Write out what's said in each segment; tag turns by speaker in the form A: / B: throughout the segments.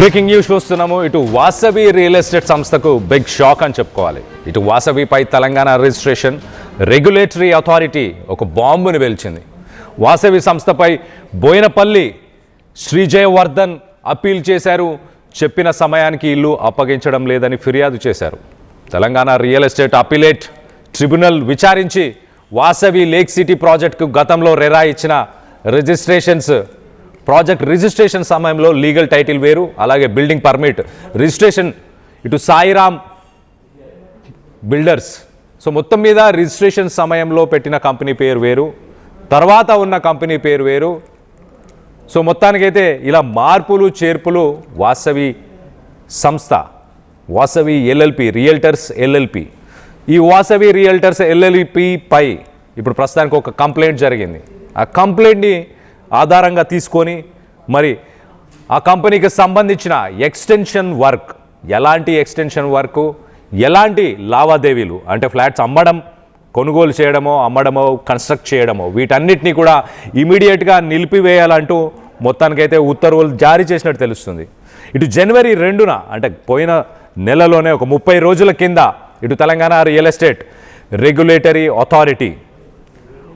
A: Breaking news చూస్తున్నాము. ఇటు Vasavi real estate సంస్థకు బిగ్ షాక్ అని చెప్పుకోవాలి. ఇటు వాసవిపై తెలంగాణ రిజిస్ట్రేషన్ రెగ్యులేటరీ అథారిటీ ఒక బాంబుని పేల్చింది. వాసవి సంస్థపై బోయినపల్లి శ్రీజయవర్ధన్ అప్పీల్ చేశారు. చెప్పిన సమయానికి ఇల్లు అప్పగించడం లేదని ఫిర్యాదు చేశారు. Telangana real estate appellate tribunal విచారించి వాసవి లేక్ సిటీ ప్రాజెక్టుకు గతంలో రెరా ఇచ్చిన రిజిస్ట్రేషన్స్ ప్రాజెక్ట్ రిజిస్ట్రేషన్ సమయంలో లీగల్ టైటిల్ వేరు అలాగే బిల్డింగ్ పర్మిట్. రిజిస్ట్రేషన్ ఇటు సాయిరామ్ బిల్డర్స్. సో మొత్తం మీద రిజిస్ట్రేషన్ సమయంలో పెట్టిన కంపెనీ పేరు వేరు తర్వాత ఉన్న కంపెనీ పేరు వేరు. సో మొత్తానికైతే ఇలా మార్పులు చేర్పులు వాసవి సంస్థ వాసవి ఎల్ఎల్పి రియల్టర్స్ ఎల్ఎల్పి. ఈ వాసవి రియల్టర్స్ ఎల్ఎల్పి పై ఇప్పుడు ప్రస్తుతానికి ఒక కంప్లైంట్ జరిగింది. ఆ కంప్లైంట్ని ఆధారంగా తీసుకొని మరి ఆ కంపెనీకి సంబంధించిన ఎక్స్టెన్షన్ వర్క్ ఎలాంటి ఎక్స్టెన్షన్ వర్క్ ఎలాంటి లావాదేవీలు అంటే ఫ్లాట్స్ అమ్మడం కొనుగోలు చేయడమో అమ్మడమో కన్స్ట్రక్ట్ చేయడమో వీటన్నిటిని కూడా ఇమీడియట్గా నిలిపివేయాలంటూ మొత్తానికైతే ఉత్తర్వులు జారీ చేసినట్టు తెలుస్తుంది. ఇటు జనవరి రెండున అంటే పోయిన నెలలోనే ఒక ముప్పై రోజుల కింద ఇటు Telangana real estate regulatory authority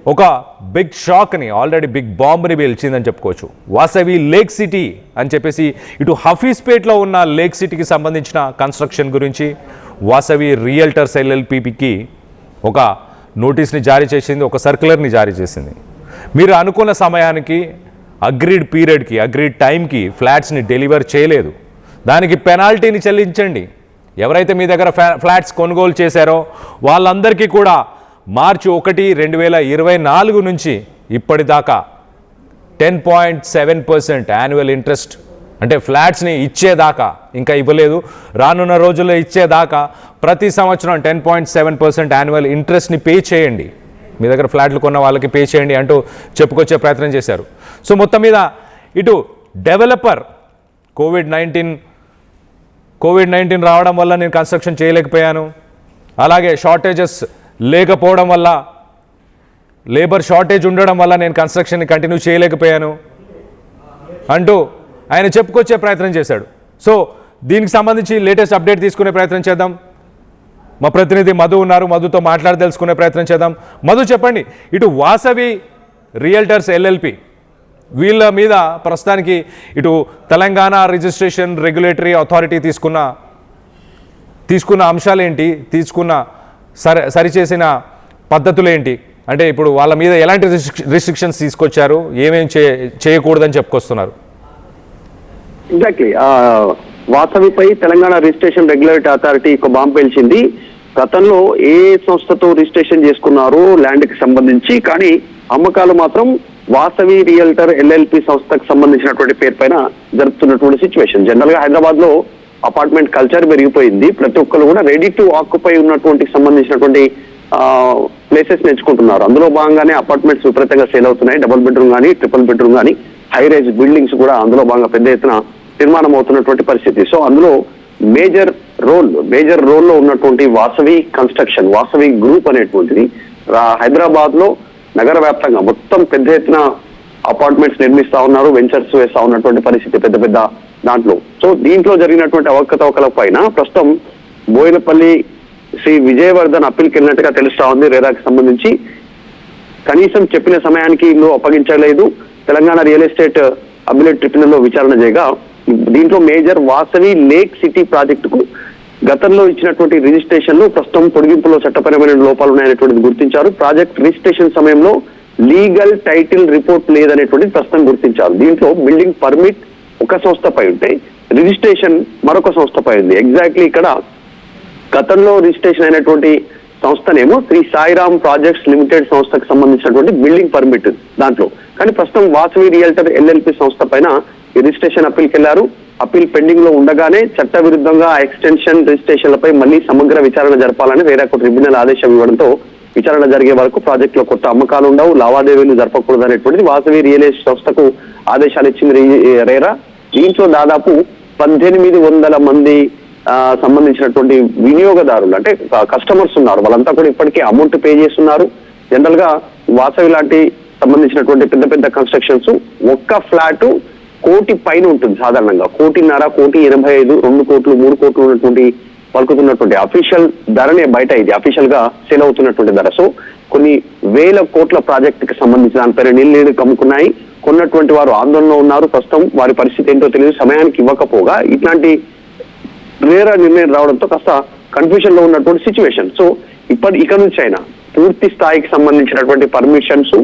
A: ఒక బిగ్ షాక్ని ఆల్రెడీ బిగ్ బాంబ్ని పేల్చిందని చెప్పుకోవచ్చు. వాసవి లేక్ సిటీ అని చెప్పేసి ఇటు హఫీస్పేట్లో ఉన్న లేక్ సిటీకి సంబంధించిన కన్స్ట్రక్షన్ గురించి వాసవి రియల్టర్స్ ఎల్ఎల్పికి ఒక నోటీస్ని జారీ చేసింది ఒక సర్క్యులర్ని జారీ చేసింది. మీరు అనుకున్న సమయానికి అగ్రీడ్ పీరియడ్కి అగ్రీడ్ టైంకి ఫ్లాట్స్ని డెలివర్ చేయలేదు. దానికి పెనాల్టీని చెల్లించండి. ఎవరైతే మీ దగ్గర ఫ్లాట్స్ కొనుగోలు చేశారో వాళ్ళందరికీ కూడా మార్చి ఒకటి రెండు వేల ఇరవై నాలుగు నుంచి ఇప్పటిదాకా ten point seven percent annual interest అంటే ఫ్లాట్స్ని ఇచ్చేదాకా ఇంకా ఇవ్వలేదు. రానున్న రోజుల్లో ఇచ్చేదాకా ప్రతి సంవత్సరం ten point seven percent annual ఇంట్రెస్ట్ని pay చేయండి. మీ దగ్గర ఫ్లాట్లు కొన్న వాళ్ళకి పే చేయండి అంటూ చెప్పుకొచ్చే ప్రయత్నం చేశారు. సో మొత్తం మీద ఇటు developer Covid nineteen Covid nineteen రావడం వల్ల నేను కన్స్ట్రక్షన్ చేయలేకపోయాను. అలాగే షార్టేజెస్ లేకపోవడం వల్ల లేబర్ షార్టేజ్ ఉండడం వల్ల నేను కన్స్ట్రక్షన్ని కంటిన్యూ చేయలేకపోయాను అంటూ ఆయన చెప్పుకొచ్చే ప్రయత్నం చేశాడు. సో దీనికి సంబంధించి లేటెస్ట్ అప్డేట్ తీసుకునే ప్రయత్నం చేద్దాం. మా ప్రతినిధి మధు ఉన్నారు మధుతో మాట్లాడి తెలుసుకునే ప్రయత్నం చేద్దాం. మధు చెప్పండి ఇటు వాసవి రియల్టర్స్ ఎల్ఎల్పి వీళ్ళ మీద ప్రస్తుతానికి ఇటు తెలంగాణ రిజిస్ట్రేషన్ రెగ్యులేటరీ అథారిటీ తీసుకున్న తీసుకున్న అంశాలేంటి? తీసుకున్న సరి సరిచేసిన పద్ధతులు ఏంటి అంటే ఇప్పుడు వాళ్ళ మీద ఎలాంటి రిస్ట్రిక్షన్స్ తీసుకొచ్చారు? ఏమేం చే చేయకూడదని చెప్పుకొస్తున్నారు?
B: ఎగ్జాక్ట్లీ వాసవిపై తెలంగాణ రిజిస్ట్రేషన్ రెగ్యులేటరీ అథారిటీ ఒక బాంబు పేల్చింది. గతంలో ఏ సంస్థతో రిజిస్ట్రేషన్ చేసుకున్నారో ల్యాండ్కి సంబంధించి కానీ అమ్మకాలు మాత్రం వాసవి రియల్టర్ ఎల్ఎల్పి సంస్థకు సంబంధించినటువంటి పేరు పైన జరుపుతున్నటువంటి సిచ్యువేషన్. జనరల్గా హైదరాబాద్లో అపార్ట్మెంట్ కల్చర్ పెరిగిపోయింది. ప్రతి ఒక్కరు కూడా రెడీ టు ఆక్యుపై ఉన్నటువంటి సంబంధించినటువంటి ప్లేసెస్ నేర్చుకుంటున్నారు. అందులో భాగంగానే అపార్ట్మెంట్స్ విపరీతంగా సేల్ అవుతున్నాయి. డబుల్ బెడ్రూమ్ కానీ ట్రిపుల్ బెడ్రూమ్ కానీ హై రైజ్ బిల్డింగ్స్ కూడా అందులో భాగంగా పెద్ద ఎత్తున నిర్మాణం అవుతున్నటువంటి పరిస్థితి. సో అందులో మేజర్ రోల్ మేజర్ రోల్లో ఉన్నటువంటి వాసవి కన్స్ట్రక్షన్ వాసవి గ్రూప్ అనేటువంటిది హైదరాబాద్లో నగర వ్యాప్తంగా మొత్తం పెద్ద ఎత్తున అపార్ట్మెంట్స్ నిర్మిస్తా ఉన్నారు. వెంచర్స్ వేస్తా ఉన్నటువంటి పరిస్థితి పెద్ద పెద్ద దాంట్లో. సో దీంట్లో జరిగినటువంటి అవకతవకల పైన ప్రస్తుతం బోయినపల్లి శ్రీ విజయవర్ధన్ అప్పీల్కి వెళ్ళినట్టుగా తెలుస్తా ఉంది రేరాకి సంబంధించి. కనీసం చెప్పిన సమయానికి ఇల్లు అప్పగించలేదు. తెలంగాణ రియల్ ఎస్టేట్ అబిలెట్ ట్రిబ్యునల్లో విచారణ చేయగా దీంట్లో మేజర్ వాసవి లేక్ సిటీ ప్రాజెక్టుకు గతంలో ఇచ్చినటువంటి రిజిస్ట్రేషన్లు ప్రస్తుతం పొడిగింపులో చట్టపరమైన లోపాలు ఉన్నాయనేటువంటిది గుర్తించారు. ప్రాజెక్ట్ రిజిస్ట్రేషన్ సమయంలో లీగల్ టైటిల్ రిపోర్ట్ లేదనేటువంటిది ప్రస్తుతం గుర్తించారు. దీంట్లో బిల్డింగ్ పర్మిట్ ఒక సంస్థపై ఉంటే రిజిస్ట్రేషన్ మరొక సంస్థపై ఉంది. ఎగ్జాక్ట్లీ ఇక్కడ గతంలో రిజిస్ట్రేషన్ అయినటువంటి సంస్థనేమో శ్రీ సాయిరామ్ ప్రాజెక్ట్స్ లిమిటెడ్ సంస్థకు సంబంధించినటువంటి బిల్డింగ్ పర్మిట్ దాంట్లో. కానీ ప్రస్తుతం వాసవి రియల్టర్ ఎల్ఎల్పి సంస్థ పైన రిజిస్ట్రేషన్ అప్పీల్కి వెళ్ళారు అప్పీల్ పెండింగ్లో ఉండగానే చట్ట విరుద్ధంగా ఎక్స్టెన్షన్ రిజిస్ట్రేషన్లపై మళ్ళీ సమగ్ర విచారణ జరపాలని వేరే ఒక ట్రిబ్యునల్ ఆదేశం ఇవ్వడంతో విచారణ జరిగే వరకు ప్రాజెక్ట్లో కొత్త అమ్మకాలు ఉండవు లావాదేవీలు జరపకూడదు అనేటువంటిది వాసవి రియల్ ఎస్టేట్ సంస్థకు ఆదేశాలు ఇచ్చింది రేరా. దీంట్లో దాదాపు పద్దెనిమిది వందల మంది సంబంధించినటువంటి వినియోగదారులు అంటే కస్టమర్స్ ఉన్నారు. వాళ్ళంతా కూడా ఇప్పటికే అమౌంట్ పే చేస్తున్నారు. జనరల్గా వాసవి లాంటి సంబంధించినటువంటి పెద్ద పెద్ద కన్స్ట్రక్షన్స్ ఒక్క ఫ్లాట్ కోటి పైన ఉంటుంది సాధారణంగా. కోటిన్నర కోటి ఎనభై ఐదు రెండు కోట్లు మూడు కోట్లు ఉన్నటువంటి పలుకుతున్నటువంటి అఫీషియల్ ధరనే బయట ఇది అఫీషియల్గా సేల్ అవుతున్నటువంటి ధర. సో కొన్ని వేల కోట్ల ప్రాజెక్ట్కి సంబంధించిన దానిపైన నీళ్ళు కమ్ముకున్నాయి. కొన్నటువంటి వారు ఆందోళనలో ఉన్నారు. ప్రస్తుతం వారి పరిస్థితి ఏంటో తెలియదు. సమయానికి ఇవ్వకపోగా ఇట్లాంటి వేరే నిర్ణయం రావడంతో కాస్త కన్ఫ్యూజన్లో ఉన్నటువంటి సిచ్యువేషన్ సో ఇప్పటి ఇక నుంచి అయినా పూర్తి స్థాయికి సంబంధించినటువంటి పర్మిషన్స్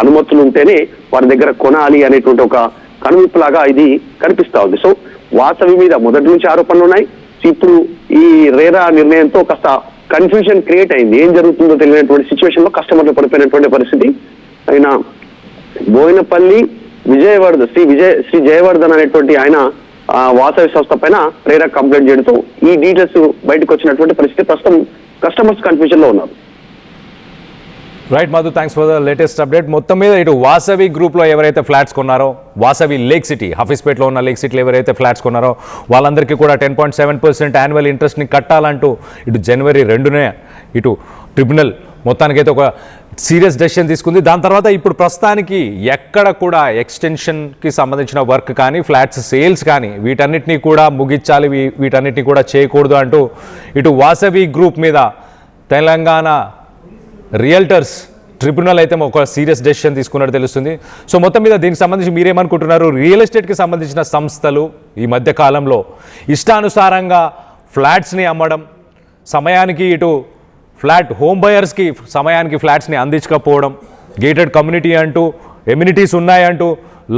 B: అనుమతులు ఉంటేనే వారి దగ్గర కొనాలి అనేటువంటి ఒక కనువిప్పులాగా ఇది కనిపిస్తా ఉంది. సో వాసవి మీద మొదటి నుంచి ఆరోపణలు ఉన్నాయి. ఇప్పుడు ఈ రేరా నిర్ణయంతో కాస్త కన్ఫ్యూజన్ క్రియేట్ అయింది. ఏం జరుగుతుందో తెలియనటువంటి సిచ్యువేషన్లో కస్టమర్లు పడిపోయినటువంటి పరిస్థితి. ఆయన బోయినపల్లి విజయవర్ధన్ శ్రీ విజయ శ్రీ జయవర్ధన్ అనేటువంటి ఆయన ఆ, వాసవి సంస్థ పైన ప్రేరక కంప్లైంట్ చేయడంతో ఈ డీటెయిల్స్ బయటకు వచ్చినటువంటి పరిస్థితి ప్రస్తుతం కస్టమర్స్ కన్ఫ్యూజన్లో ఉన్నారు.
A: Right Madhu thanks for the latest update మొత్తం మీద ఇటు వాసవి గ్రూప్లో ఎవరైతే ఫ్లాట్స్ కొన్నారో వాసవి లేక్ సిటీ హఫీస్పేట్లో ఉన్న లేక్ సిటీలో ఎవరైతే ఫ్లాట్స్ కొన్నారో వాళ్ళందరికీ కూడా ten point seven percent annual ఇంట్రెస్ట్ని కట్టాలంటూ ఇటు జనవరి రెండునే ఇటు ట్రిబ్యునల్ మొత్తానికైతే ఒక సీరియస్ డెసిషన్ తీసుకుంది. దాని తర్వాత ఇప్పుడు ప్రస్తుతానికి ఎక్కడ కూడా ఎక్స్టెన్షన్కి సంబంధించిన వర్క్ కానీ ఫ్లాట్స్ సేల్స్ కానీ వీటన్నిటినీ కూడా ముగించాలి. వీ- వీటన్నిటిని కూడా చేయకూడదు అంటూ ఇటు వాసవి గ్రూప్ మీద తెలంగాణ రియల్టర్స్ ట్రిబ్యునల్ అయితే ఒక సీరియస్ డెసిషన్ తీసుకున్నట్టు తెలుస్తుంది. సో మొత్తం మీద దీనికి సంబంధించి మీరేమనుకుంటున్నారు? రియల్ ఎస్టేట్కి సంబంధించిన సంస్థలు ఈ మధ్య కాలంలో ఇష్టానుసారంగా ఫ్లాట్స్ని అమ్మడం సమయానికి ఇటు ఫ్లాట్ హోమ్ బయర్స్కి సమయానికి ఫ్లాట్స్ని అందించకపోవడం గేటెడ్ కమ్యూనిటీ అంటూ ఎమ్యూనిటీస్ ఉన్నాయంటూ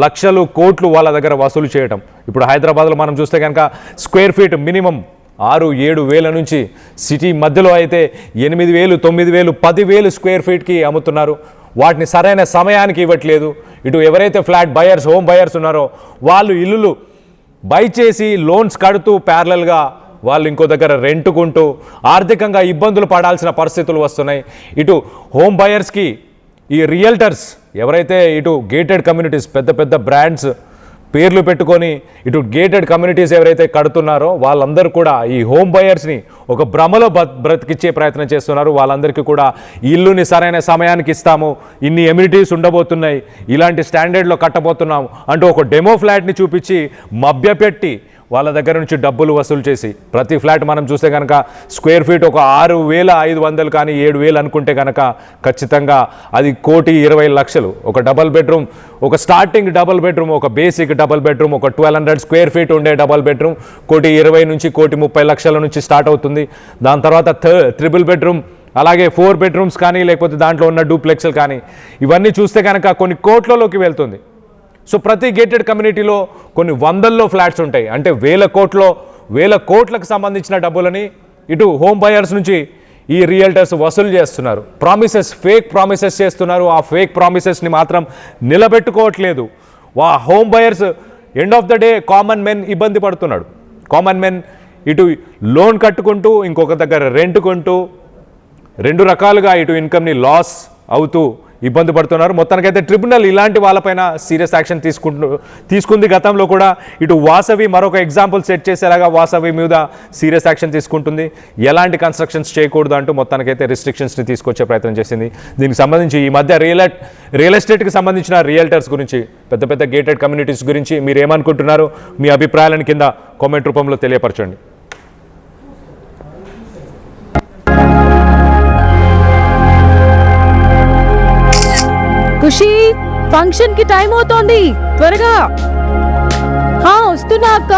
A: లక్షలు కోట్లు వాళ్ళ దగ్గర వసూలు చేయడం ఇప్పుడు హైదరాబాద్లో మనం చూస్తే కనుక స్క్వేర్ ఫీట్ మినిమం ఆరు ఏడు వేల నుంచి సిటీ మధ్యలో అయితే ఎనిమిది వేలు తొమ్మిది వేలు పది వేలు స్క్వేర్ ఫీట్కి అమ్ముతున్నారు. వాటిని సరైన సమయానికి ఇవ్వట్లేదు. ఇటు ఎవరైతే ఫ్లాట్ బయర్స్ హోమ్ బయర్స్ ఉన్నారో వాళ్ళు ఇల్లులు బై చేసి లోన్స్ కడుతూ ప్యారలల్గా వాళ్ళు ఇంకో దగ్గర రెంటుకుంటూ ఆర్థికంగా ఇబ్బందులు పడాల్సిన పరిస్థితులు వస్తున్నాయి. ఇటు హోమ్ బయర్స్కి ఈ రియల్టర్స్ ఎవరైతే ఇటు గేటెడ్ కమ్యూనిటీస్ పెద్ద పెద్ద బ్రాండ్స్ పేర్లు పెట్టుకొని ఇటు గేటెడ్ కమ్యూనిటీస్ ఎవరైతే కడుతున్నారో వాళ్ళందరూ కూడా ఈ హోమ్ బయర్స్ని ఒక భ్రమలో బ బ్రతికిచ్చే ప్రయత్నం చేస్తున్నారు. వాళ్ళందరికీ కూడా ఇల్లుని సరైన సమయానికి ఇస్తాము. ఇన్ని ఎమ్యూనిటీస్ ఉండబోతున్నాయి. ఇలాంటి స్టాండర్డ్లో కట్టబోతున్నాము. అంటూ ఒక డెమో ఫ్లాట్ని చూపించి మభ్యపెట్టి వాళ్ళ దగ్గర నుంచి డబ్బులు వసూలు చేసి ప్రతి ఫ్లాట్ మనం చూస్తే కనుక స్క్వేర్ ఫీట్ ఒక ఆరు వేల ఐదు వందలు కానీ ఏడు వేలు అనుకుంటే కనుక ఖచ్చితంగా అది కోటి ఇరవై లక్షలు. ఒక డబల్ బెడ్రూమ్ ఒక స్టార్టింగ్ డబల్ బెడ్రూమ్ ఒక బేసిక్ డబల్ బెడ్రూమ్ ఒక ట్వెల్వ్ హండ్రెడ్ స్క్వేర్ ఫీట్ ఉండే డబల్ బెడ్రూమ్ కోటి ఇరవై నుంచి కోటి ముప్పై లక్షల నుంచి స్టార్ట్ అవుతుంది. దాని తర్వాత త్రిబుల్ బెడ్రూమ్ అలాగే ఫోర్ బెడ్రూమ్స్ కానీ లేకపోతే దాంట్లో ఉన్న డూప్లెక్స్లు కానీ ఇవన్నీ చూస్తే కనుక కొన్ని కోట్లలోకి వెళ్తుంది. సో ప్రతి గేటెడ్ కమ్యూనిటీలో కొన్ని వందల్లో ఫ్లాట్స్ ఉంటాయి. అంటే వేల కోట్లో వేల కోట్లకు సంబంధించిన డబ్బులని ఇటు హోమ్ బయర్స్ నుంచి ఈ రియల్టర్స్ వసూలు చేస్తున్నారు. ప్రామిసెస్ ఫేక్ ప్రామిసెస్ చేస్తున్నారు. ఆ ఫేక్ ప్రామిసెస్ని మాత్రం నిలబెట్టుకోవట్లేదు. వా home buyers end of the day common men ఇబ్బంది పడుతున్నాడు. కామన్ మెన్ ఇటు లోన్ కట్టుకుంటూ ఇంకొక దగ్గర రెంట్ కొంటూ రెండు రకాలుగా ఇటు ఇన్కమ్ని లాస్ అవుతూ ఇబ్బంది పడుతున్నారు. మొత్తానికైతే ట్రిబ్యునల్ ఇలాంటి వాళ్ళపైన సీరియస్ యాక్షన్ తీసుకుంటు తీసుకుంది. గతంలో కూడా ఇటు వాసవి మరొక ఎగ్జాంపుల్ సెట్ చేసేలాగా వాసవి మీద సీరియస్ యాక్షన్ తీసుకుంటుంది. ఎలాంటి కన్స్ట్రక్షన్స్ చేయకూడదు అంటూ మొత్తానికైతే రిస్ట్రిక్షన్స్ని తీసుకొచ్చే ప్రయత్నం చేసింది. దీనికి సంబంధించి ఈ మధ్య రియల్ రియల్ ఎస్టేట్కి సంబంధించిన రియల్టర్స్ గురించి పెద్ద పెద్ద గేటెడ్ కమ్యూనిటీస్ గురించి మీరు ఏమనుకుంటున్నారు మీ అభిప్రాయాలను కింద కామెంట్ రూపంలో తెలియపరచండి.
C: ఖుషి ఫంక్షన్కి టైం అవుతోంది. త్వరగా. వస్తున్నా అక్క.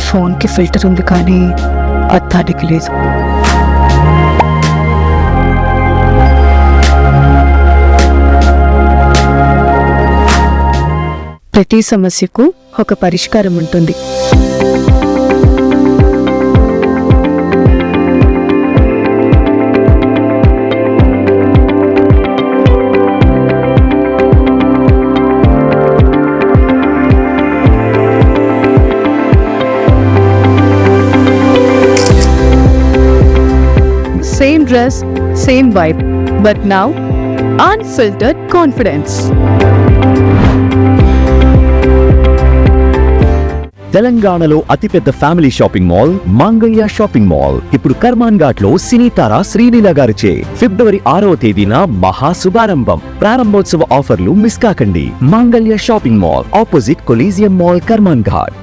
D: ఫోన్కి ఫిల్టర్ ఉంది కానీ అత్తాడికి లేదు. ప్రతి సమస్యకు ఒక పరిష్కారం ఉంటుంది. Dress same vibe but now unfiltered confidence
E: తెలంగాణలో అతిపెద్ద family shopping mall Mangalya shopping mall ఇప్పుడు కర్మాన్ ఘాట్లో సినీ తార శ్రీలీల గారిచే ఫిబ్రవరి ఆరవ తేదీన మహా శుభారంభం. ప్రారంభోత్సవ ఆఫర్లు మిస్ కాకండి. Mangalya shopping mall opposite coliseum mall Karman Ghat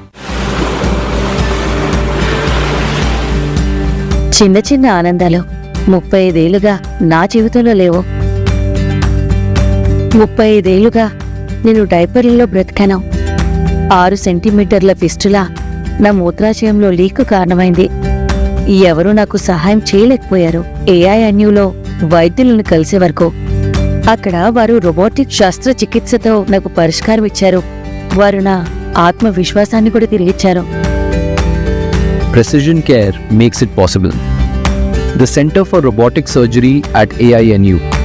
C: చిన్న చిన్న ఆనందాలు ముప్పై ఐదేళ్ళుగా నా జీవితంలో లేవు. ముప్పై ఐదేళ్ళుగా నేను డైపర్లలో బ్రతికాను. ఆరు సెంటీమీటర్ల ఫిస్టులా నా మూత్రాశయంలో లీక్ కారణమైంది. ఎవరూ నాకు సహాయం చేయలేకపోయారు. ఏఐఎన్యూలో వైద్యులను కలిసే వరకు. అక్కడ వారు రోబోటిక్ శస్త్రచికిత్సతో నాకు పరిష్కారం ఇచ్చారు. వారు నా ఆత్మవిశ్వాసాన్ని కూడా తిరిగిచ్చారు.
F: Precision care makes it possible The Center for Robotic Surgery at AINU